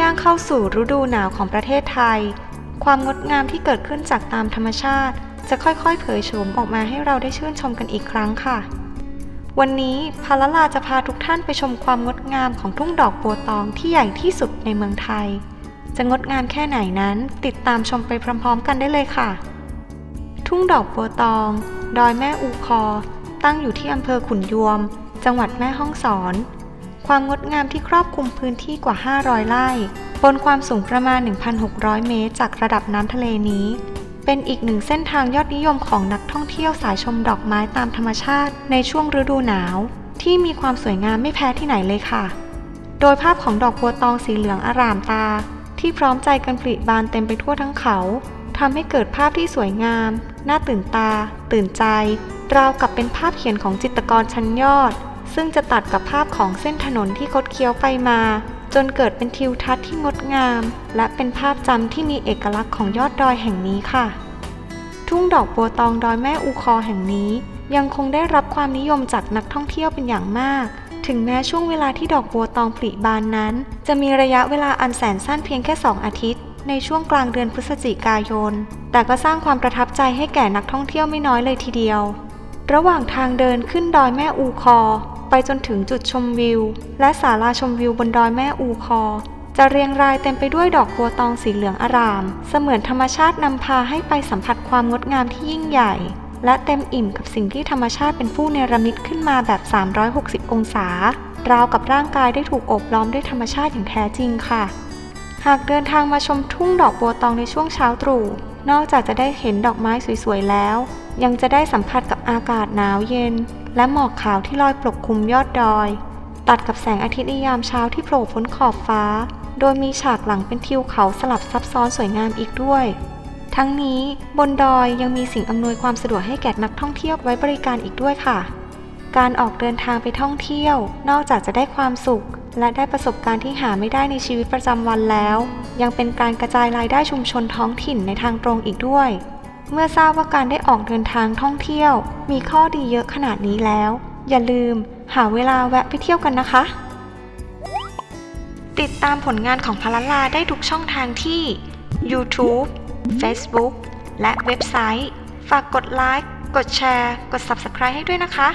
ย่างเข้าสู่ฤดูหนาวของประเทศไทย ความงดงามที่เกิดขึ้นจากตามธรรมชาติ จะค่อยๆ เผยโฉมออกมาให้เราได้ชื่นชมกันอีกครั้งค่ะ วันนี้พาลลาจะพาทุกท่านไปชมความงดงามของทุ่งดอกบัวตองที่ใหญ่ที่สุดในเมืองไทย จะงดงามแค่ไหนนั้น ติดตามชมไปพร้อมๆ กันได้เลยค่ะ ทุ่งดอกบัวตอง ดอยแม่อูคอ ตั้งอยู่ที่อำเภอขุนยวม จังหวัดแม่ฮ่องสอน ความงดงามที่ครอบคลุมพื้นที่กว่า 500 ไร่ บนความสูงประมาณ 1,600 เมตร จากระดับน้ำทะเลนี้ เป็นอีกหนึ่งเส้นทางยอดนิยมของนักท่องเที่ยวสายชมดอกไม้ตามธรรมชาติ ในช่วงฤดูหนาว ที่มีความสวยงามไม่แพ้ที่ไหนเลยค่ะ โดยภาพของดอกบัวตองสีเหลืองอร่ามตา ที่พร้อมใจกันผลิบานเต็มไปทั่วทั้งเขาทำให้เกิดภาพที่สวยงาม น่าตื่นตา ตื่นใจ ราวกับเป็นภาพเขียนของจิตรกรชั้นยอด ซึ่งจะตัดกับภาพของเส้นถนนที่คดเคี้ยวไปมา จนเกิดเป็นทิวทัศน์ที่งดงาม และเป็นภาพจำที่มีเอกลักษณ์ของยอดดอยแห่งนี้ค่ะ ทุ่งดอกบัวตองดอยแม่อูคอแห่งนี้ ยังคงได้รับความนิยมจากนักท่องเที่ยวเป็นอย่างมาก ถึงแม้ช่วงเวลาที่ดอกบัวตองผลิบานนั้น จะมีระยะเวลาอันแสนสั้นเพียงแค่ 2 อาทิตย์ ในช่วงกลางเดือนพฤศจิกายน แต่ก็สร้างความประทับใจให้แก่นักท่องเที่ยวไม่น้อยเลยทีเดียวระหว่างทางเดินขึ้นดอยแม่อูคอ ไปจนถึงจุดชมวิว และศาลาชมวิวบนดอยแม่อูคอ จะเรียงรายเต็มไปด้วยดอกบัวตองสีเหลืองอาราม เสมือนธรรมชาตินำพาให้ไปสัมผัสความงดงามที่ยิ่งใหญ่ และเต็มอิ่มกับสิ่งที่ธรรมชาติเป็นผู้เนรมิตขึ้นมาแบบ 360 องศาราวกับร่างกายได้ถูกอบล้อมด้วยธรรมชาติอย่างแท้จริงค่ะ หากเดินทางมาชมทุ่งดอกบัวตองในช่วงเช้าตรู่ นอกจากจะได้เห็นดอกไม้สวยๆแล้ว ยังจะได้สัมผัสกับอากาศหนาวเย็น และหมอกขาวที่ลอยปกคลุมยอดดอย ตัดกับแสงอาทิตย์ในยามเช้าที่โผล่พ้นขอบฟ้า โดยมีฉากหลังเป็นทิวเขาสลับซับซ้อนสวยงามอีกด้วย ทั้งนี้บนดอยยังมีสิ่งอำนวยความสะดวกให้แก่นักท่องเที่ยวไว้บริการอีกด้วยค่ะ การออกเดินทางไปท่องเที่ยว นอกจากจะได้ความสุข และได้ประสบการณ์ที่หาไม่ได้ในชีวิตประจำวันแล้ว ยังเป็นการกระจายรายได้ชุมชนท้องถิ่นในทางตรงอีกด้วย เมื่อทราบว่าการได้ออกเดินทางท่องเที่ยว มีข้อดีเยอะขนาดนี้แล้ว อย่าลืม หาเวลาแวะไปเที่ยวกันนะคะ ติดตามผลงานของพลลาได้ทุกช่องทางที่ YouTube Facebook และเว็บไซต์ ฝากกดไลค์ กดแชร์ กด Subscribe ให้ด้วยนะคะ